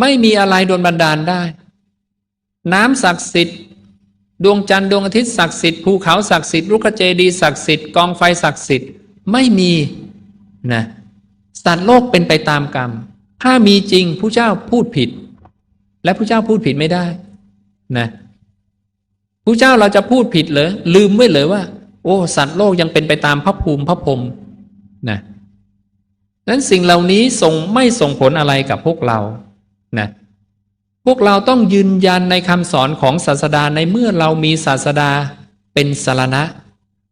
ไม่มีอะไรโดนบันดาลได้ น้ำศักดิ์สิทธิ์ ดวงจันทร์ดวงอาทิตย์ศักดิ์สิทธิ์ภูเขาศักดิ์สิทธิ์ลูกเจดีศักดิ์สิทธิ์กองไฟศักดิ์สิทธิ์ไม่มีนะสัตว์โลกเป็นไปตามกรรม ถ้ามีจริงผู้เจ้าพูดผิด และผู้เจ้าพูดผิดไม่ได้นะผู้เจ้าเราจะพูดผิดเหรอลืมไว้เลยว่า โอ้ สัตว์โลกยังเป็นไปตามพระภูมิพระพรหมนะนั้นสิ่งเหล่านี้ส่งไม่ส่งผลอะไรกับพวกเรา นะพวกเราต้องยืนยันในคำสอนของศาสดาในเมื่อเรามีศาสดาเป็นสารณะ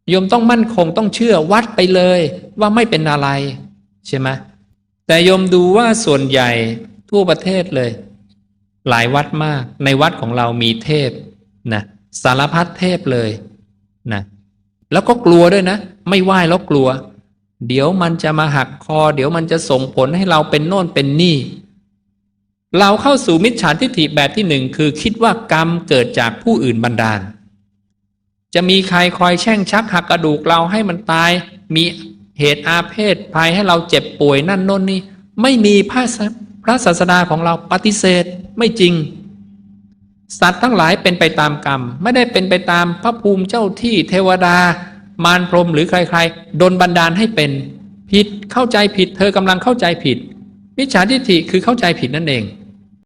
โยมต้องมั่นคงต้องเชื่อวัดไปเลยว่าไม่เป็นอะไร ใช่ไหมแต่โยมดูว่าส่วนใหญ่ทั่วประเทศเลย หลายวัดมากในวัดของเรามีเทพนะสารพัดเทพเลยนะแล้วก็กลัวด้วยนะ ไม่ไหว้แล้วกลัว เดี๋ยวมันจะมาหักคอ เดี๋ยวมันจะส่งผลให้เราเป็นโน่นเป็นนี่ เราเข้าสู่มิจฉาทิฏฐิแบบที่หนึ่งคือคิดว่ากรรมเกิดจากผู้อื่นบันดาล จะมีใครคอยแช่งชักหักกระดูกเราให้มันตาย มีเหตุอาเพศภัยให้เราเจ็บป่วยนั่นน่นนี่ ไม่มีพระศาพระศาสดาของเราปฏิเสธไม่จริง สัตว์ทั้งหลายเป็นไปตามกรรม ไม่ได้เป็นไปตามพระภูมิเจ้าที่เทวดา มารพรหมหรือใครๆโดนบันดาลให้เป็นผิดเข้าใจผิด เธอกำลังเข้าใจผิดมิจฉาทิฏฐิคือเข้าใจผิดนั่นเอง